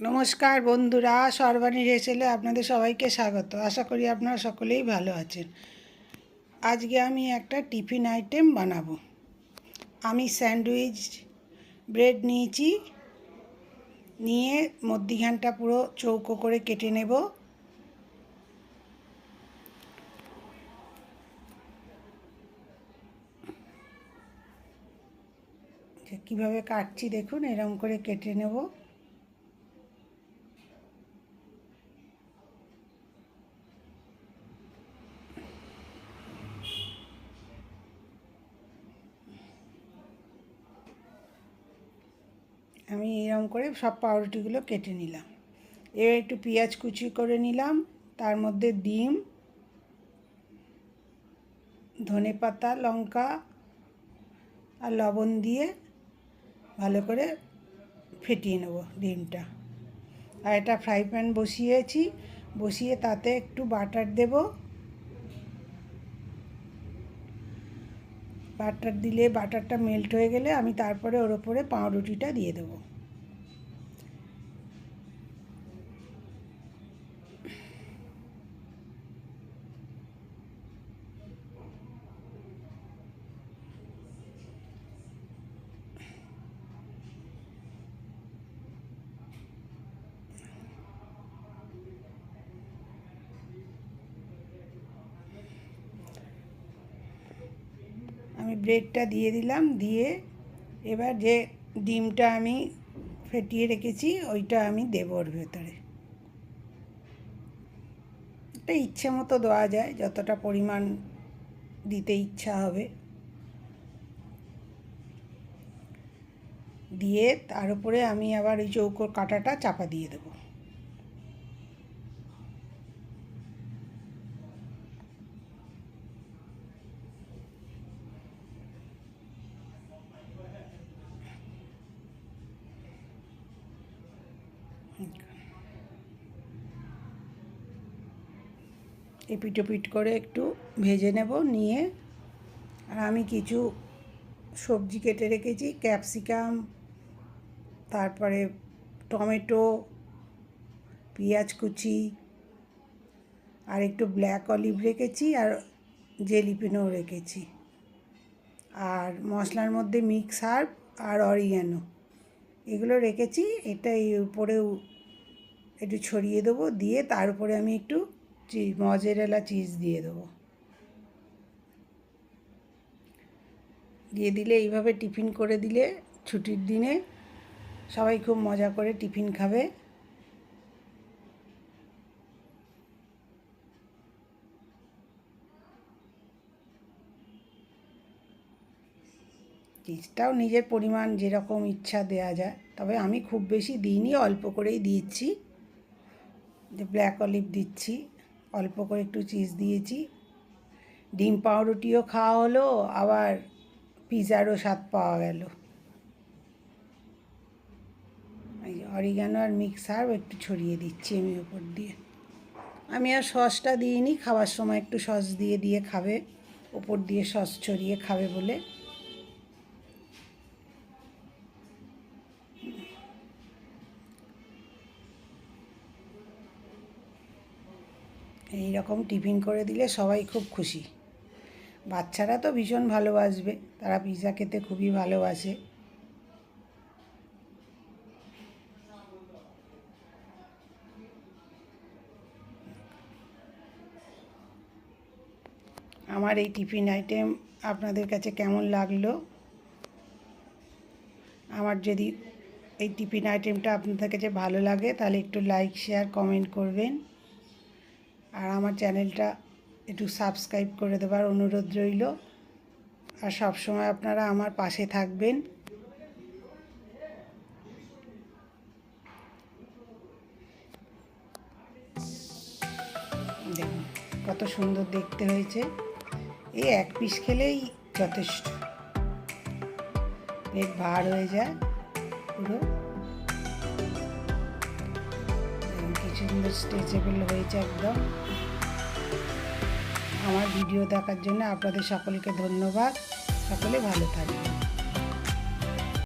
নমস্কার বন্ধুরা, সর্বাণী রেসেলে আপনাদের সবাইকে স্বাগত। আশা করি আপনারা সকলেই ভালো আছেন। আজকে আমি একটা টিফিন আইটেম বানাবো। আমি স্যান্ডউইচ, ব্রেড নিয়েছি, নিয়ে মধ্যিখানটা পুরো চৌকো করে কেটে নেব। কীভাবে কাটছি দেখুন, এরম করে কেটে নেব। আমি এরকম করে সব পাউরুটিগুলো কেটে নিলাম। এবার একটু পেঁয়াজ কুচি করে নিলাম, তার মধ্যে ডিম, ধনে পাতা, লঙ্কা আর লবণ দিয়ে ভালো করে ফেটিয়ে নেব ডিমটা। আর এটা ফ্রাই প্যান বসিয়েছি, বসিয়ে তাতে একটু বাটার দেব। বাটার দিলে বাটারটা মেল্ট হয়ে গেলে আমি তারপরে ওর ওপরে পাউরুটিটা দিয়ে দেবো আমি ব্রেডটা দিয়ে দিলাম, দিয়ে এবার যে ডিমটা আমি ফেটিয়ে রেখেছি, ওইটা আমি দেব ওর ভেতরে। এটা ইচ্ছে মতো দেওয়া যায়, যতটা পরিমাণ দিতে ইচ্ছা হবে। দিয়ে তার উপরে আমি আবার ওই চৌকোর কাঁটাটা চাপা দিয়ে দেবো। এপিট ওপিট করে একটু ভেজে নেব, নিয়ে। আর আমি কিছু সবজি কেটে রেখেছি, ক্যাপসিকাম, তারপরে টমেটো, পেঁয়াজ কুচি, আর একটু ব্ল্যাক অলিভ রেখেছি, আর জেলিপিনো রেখেছি। আর মশলার মধ্যে মিক্স হার্ব আর অরিগানো, এগুলো রেখেছি। এটা এই উপরেও একটু ছড়িয়ে দেবো, দিয়ে তার উপরে আমি একটু চিজ মজেরেলা চিজ দিয়ে দেবো। দিয়ে দিলে এইভাবে টিফিন করে দিলে ছুটির দিনে সবাই খুব মজা করে টিফিন খাবে। চিজটাও নিজের পরিমাণ যেরকম ইচ্ছা দেয়া যায়, তবে আমি খুব বেশি দিইনি, অল্প করেই দিয়েছি যে ব্ল্যাক অলিভ দিচ্ছি। অল্প করে একটু চিজ দিয়েছি। ডিম পাউরুটিও খাওয়া হলো, আবার পিজারও স্বাদ পাওয়া গেল। অরিগানো আর মিক্সার একটু ছড়িয়ে দিচ্ছি আমি ওপর দিয়ে। আমি আর সসটা দিইনি, খাওয়ার সময় একটু সস দিয়ে দিয়ে খাবে, ওপর দিয়ে সস ছড়িয়ে খাবে বলে। এই রকম টিফিন করে দিলে সবাই খুব খুশি। বাচ্চারা তো ভীষণ ভালোবাসবে, তারা পিৎজা খেতে খুবই ভালোবাসে। আমার এই টিফিন আইটেম আপনাদের কাছে কেমন লাগল? আমার যদি এই টিফিন আইটেমটা আপনাদের কাছে ভালো লাগে, তাহলে একটু লাইক, শেয়ার, কমেন্ট করবেন। আর আমার চ্যানেলটা একটু সাবস্ক্রাইব করে দেবার অনুরোধ রইল। আর সব সময় আপনারা আমার পাশে থাকবেন। কত সুন্দর দেখতে হয়েছে। এই এক পিস খেলেই যথেষ্ট। পেট ভার হয়ে যায় পুরো। সুন্দর স্ট্রেচেবল হয়েছে একদম। আমার ভিডিও দেখার জন্য আপনাদের সকলকে ধন্যবাদ। সকলে ভালো থাকবেন।